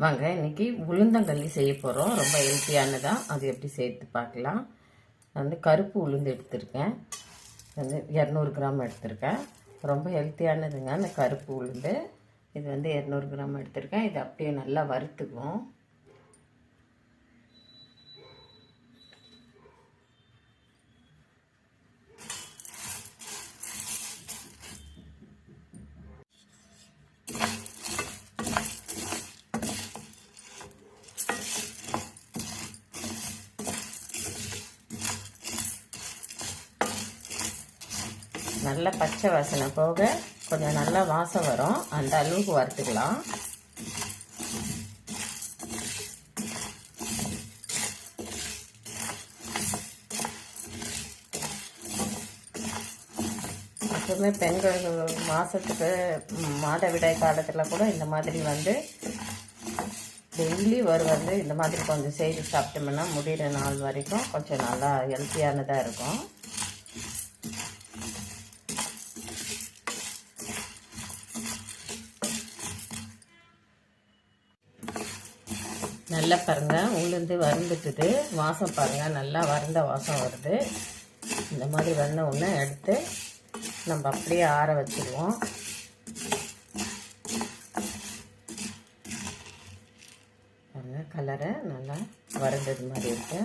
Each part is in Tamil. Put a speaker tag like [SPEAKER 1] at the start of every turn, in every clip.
[SPEAKER 1] வாங்க இன்னைக்கு உளுந்தங்களி செய்ய போகிறோம் ரொம்ப ஹெல்த்தியானதாக அது எப்படி சேர்த்து பார்க்கலாம். நான் வந்து கருப்பு உளுந்து எடுத்திருக்கேன். வந்து இரநூறு கிராம் எடுத்திருக்கேன். ரொம்ப ஹெல்த்தியானதுங்க அந்த கருப்பு உளுந்து. இது வந்து இரநூறு கிராம் எடுத்திருக்கேன். இது அப்படியே நல்லா வறுத்துக்குவோம். நல்ல பச்சை வாசனை போக கொஞ்சம் நல்லா வாசம் வரும். அந்த அளவுக்கு வறுத்துக்கலாம். எப்பவுமே பெண்கள் மாதத்துக்கு மாதவிடாய் காலத்தில் கூட இந்த மாதிரி வந்து டெய்லி ஒரு வந்து இந்த மாதிரி கொஞ்சம் செய்து சாப்பிட்டோம்னா முடிகிற நாள் வரைக்கும் கொஞ்சம் நல்லா ஹெல்த்தியானதாக இருக்கும். நல்லா பாருங்கள் உளுந்து வறுந்துட்டுது வாசம் பாருங்கள் நல்லா வறந்த வாசம் வருது. இந்த மாதிரி வந்த உடனே எடுத்து நம்ம அப்படியே ஆற வச்சிடுவோம் பாருங்கள் கலரை நல்லா வறந்தது மாதிரி இருக்கு.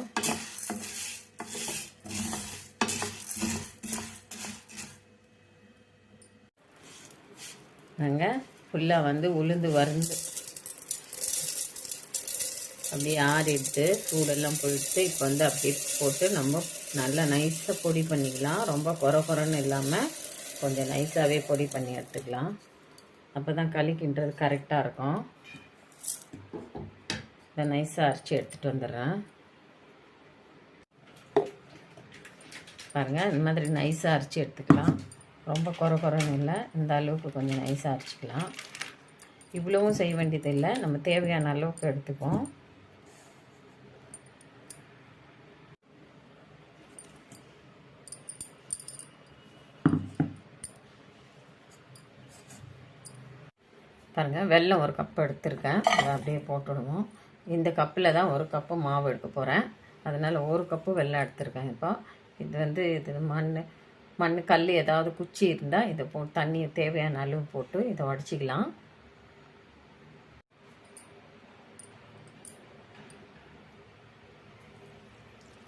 [SPEAKER 1] நாங்கள் ஃபுல்லாக வந்து உளுந்து வருந்து அப்படியே ஆறிட்டு சூடெல்லாம் பொழித்து இப்போ வந்து அப்படியே போட்டு நம்ம நல்லா நைஸாக பொடி பண்ணிக்கலாம். ரொம்ப குறை குறைன்னு இல்லாமல் கொஞ்சம் நைஸாகவே பொடி பண்ணி எடுத்துக்கலாம். அப்போ தான் களிக்கின்றது கரெக்டாக இருக்கும். இதை நைஸாக அரைச்சி எடுத்துகிட்டு வந்துடுறேன். பாருங்கள் இந்த மாதிரி நைஸாக அரைச்சி எடுத்துக்கலாம். ரொம்ப குறை குறைன்னு இல்லை இந்த அளவுக்கு கொஞ்சம் நைஸாக அரைச்சிக்கலாம். இவ்வளவும் செய்ய வேண்டியது இல்லை நம்ம தேவையான அளவுக்கு எடுத்துப்போம். பாருங்கள் வெள்ளம் ஒரு கப் எடுத்திருக்கேன். அதை அப்படியே போட்டுடுவோம். இந்த கப்பில் தான் ஒரு கப்பு மாவு எடுக்க போகிறேன் அதனால் ஒரு கப்பு வெள்ளம் எடுத்திருக்கேன் இப்போ. இது வந்து இது மண் மண் கல் ஏதாவது குச்சி இருந்தால் இதை போ தண்ணி தேவையான அளவு போட்டு இதை உடச்சிக்கலாம்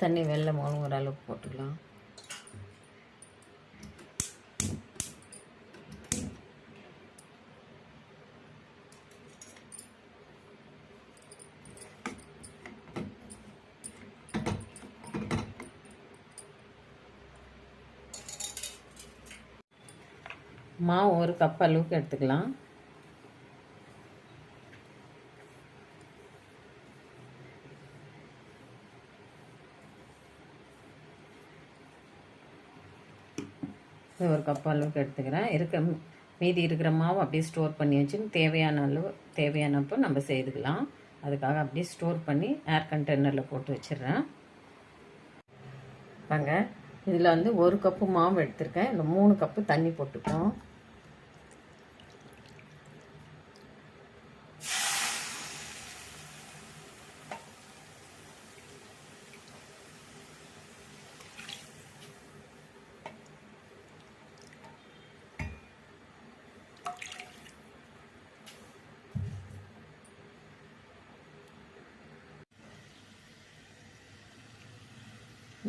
[SPEAKER 1] தண்ணி வெள்ளம் ஒரு அளவுக்கு போட்டுக்கலாம். மாவு ஒரு கப் அளவுக்கு எடுத்துக்கலாம். இது ஒரு கப் அளவுக்கு எடுத்துக்கிறேன். இருக்க மீதி இருக்கிற மாவு அப்படியே ஸ்டோர் பண்ணி வச்சு தேவையான அளவு தேவையானப்போ நம்ம செய்துக்கலாம். அதுக்காக அப்படியே ஸ்டோர் பண்ணி ஏர் கண்டெய்னரில் போட்டு வச்சிடுறேன். வாங்க இதில் வந்து ஒரு கப்பு மாவு எடுத்திருக்கேன். இல்லை மூணு கப்பு தண்ணி போட்டுப்போம்.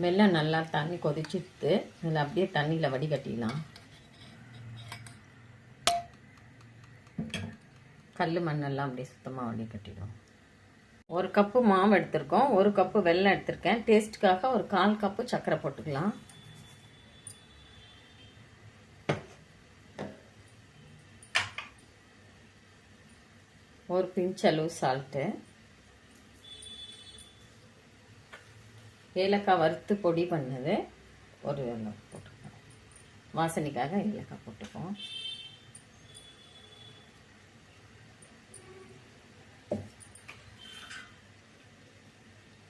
[SPEAKER 1] வெள்ளம் நல்லா தண்ணி கொதிச்சுட்டு இதில் அப்படியே தண்ணியில் வடிகட்டிடலாம். கல் மண்ணெல்லாம் அப்படியே சுத்தமாக வடிகட்டிடும். ஒரு கப்பு மாவு எடுத்திருக்கோம். ஒரு கப்பு வெல்லம் எடுத்திருக்கேன். டேஸ்ட்டுக்காக ஒரு கால் கப்பு சர்க்கரை போட்டுக்கலாம். ஒரு பிஞ்ச் அளவு சால்ட்டு ஏலக்காய் வறுத்து பொடி பண்ணது. ஒரு வெள்ளம் வாசனைக்காக ஏலக்காய் போட்டுப்போம்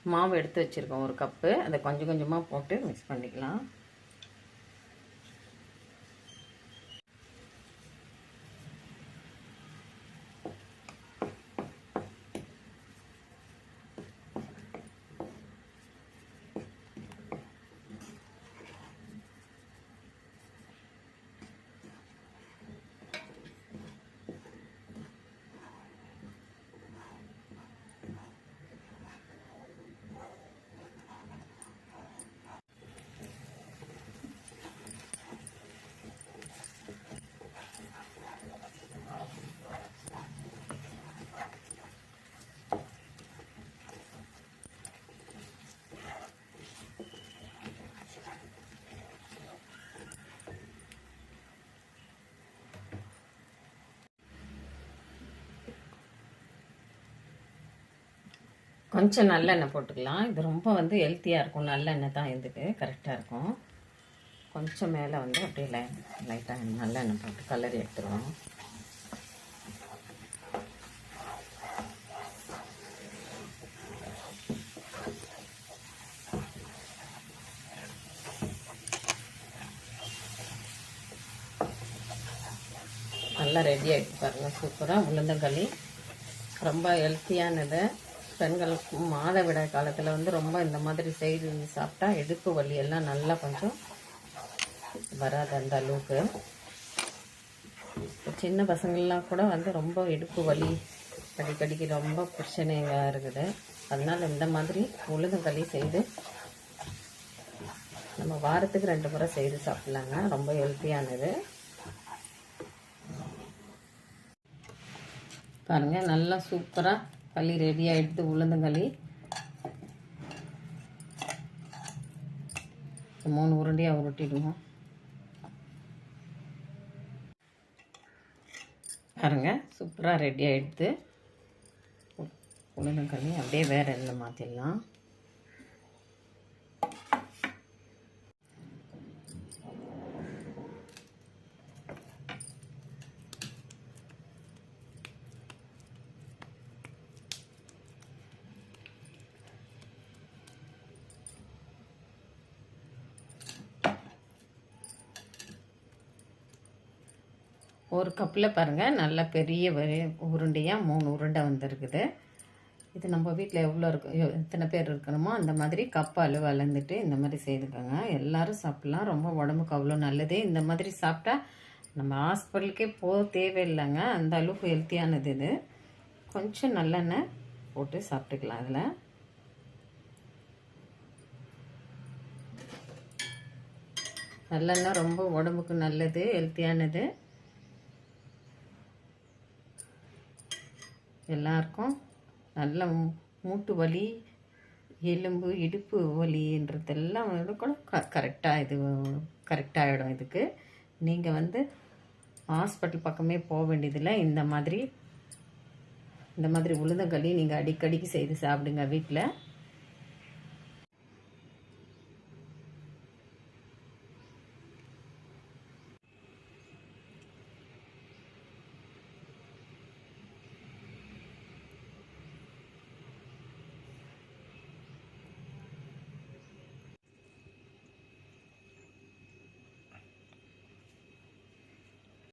[SPEAKER 1] மாவு எடுத்து வச்சுருக்கோம். ஒரு கப்பு. அதை கொஞ்சம் கொஞ்சமாக போட்டு மிக்ஸ் பண்ணிக்கலாம். கொஞ்சம் நல்லெண்ணெய் போட்டுக்கலாம். இது ரொம்ப வந்து ஹெல்த்தியாக இருக்கும். நல்லெண்ணெய் தான் இருந்துட்டு கரெக்டாக இருக்கும். கொஞ்சம் மேலே வந்து அப்படியே லை லைட்டாக நல்லெண்ணெய் போட்டு கலரி எடுத்துருவோம். நல்லா ரெடி ஆகிட்டு பாருங்கள் சூப்பராக உளுந்தங்களி. ரொம்ப ஹெல்த்தியானது பெண்களுக்கு மாதவிடாய் காலத்தில் வந்து ரொம்ப இந்த மாதிரி செய்து சாப்பிட்டா இடுப்பு வலி எல்லாம் நல்லா கொஞ்சம் வராது அந்த அளவுக்கு. சின்ன பசங்கள்லாம் கூட வந்து ரொம்ப இடுப்பு வலி அடிக்கடிக்கு ரொம்ப பிரச்சனையாக இருக்குது. அதனால் இந்த மாதிரி உளுந்தங்களி செய்து நம்ம வாரத்துக்கு ரெண்டு முறை செய்து சாப்பிட்லாங்க. ரொம்ப ஹெல்த்தியானது பாருங்கள் நல்லா சூப்பராக களி ரெடியாக எடுத்து உளுந்தங்களி. மூணு உருண்டையாக உருட்டிடுவோம். பாருங்க சூப்பராக ரெடி ஆகிடுது உளுந்தங்களி அப்படியே வேறு என்ன மாற்றிடலாம் ஒரு கப்பில் பாருங்கள் நல்லா பெரிய உருண்டையாக மூணு உருண்டை வந்திருக்குது. இது நம்ம வீட்டில் எவ்வளோ இருக்கு எத்தனை பேர் இருக்கணுமோ அந்த மாதிரி கப் அளவு அளந்துட்டு இந்த மாதிரி செய்துக்கோங்க. எல்லோரும் சாப்பிட்லாம். ரொம்ப உடம்புக்கு அவ்வளோ நல்லது. இந்த மாதிரி சாப்பிட்டா நம்ம ஹாஸ்பிட்டலுக்கே போக தேவையில்லைங்க. அந்த அளவுக்கு ஹெல்த்தியானது இது. கொஞ்சம் நல்லெண்ணெய் போட்டு சாப்பிட்டுக்கலாம் அதில் நல்லெண்ணெய் ரொம்ப உடம்புக்கு நல்லது ஹெல்த்தியானது. எல்லாருக்கும் நல்ல மூட்டு வலி எலும்பு இடுப்பு வலின்றதெல்லாம் வந்து கூட க கரெக்டாக இது கரெக்டாகிடும் இதுக்கு. நீங்கள் வந்து ஹாஸ்பிட்டல் பக்கமே போக வேண்டியதில்லை. இந்த மாதிரி இந்த மாதிரி உளுந்தங்களி நீங்கள் அடிக்கடிக்கு செய்து சாப்பிடுங்க வீட்டில்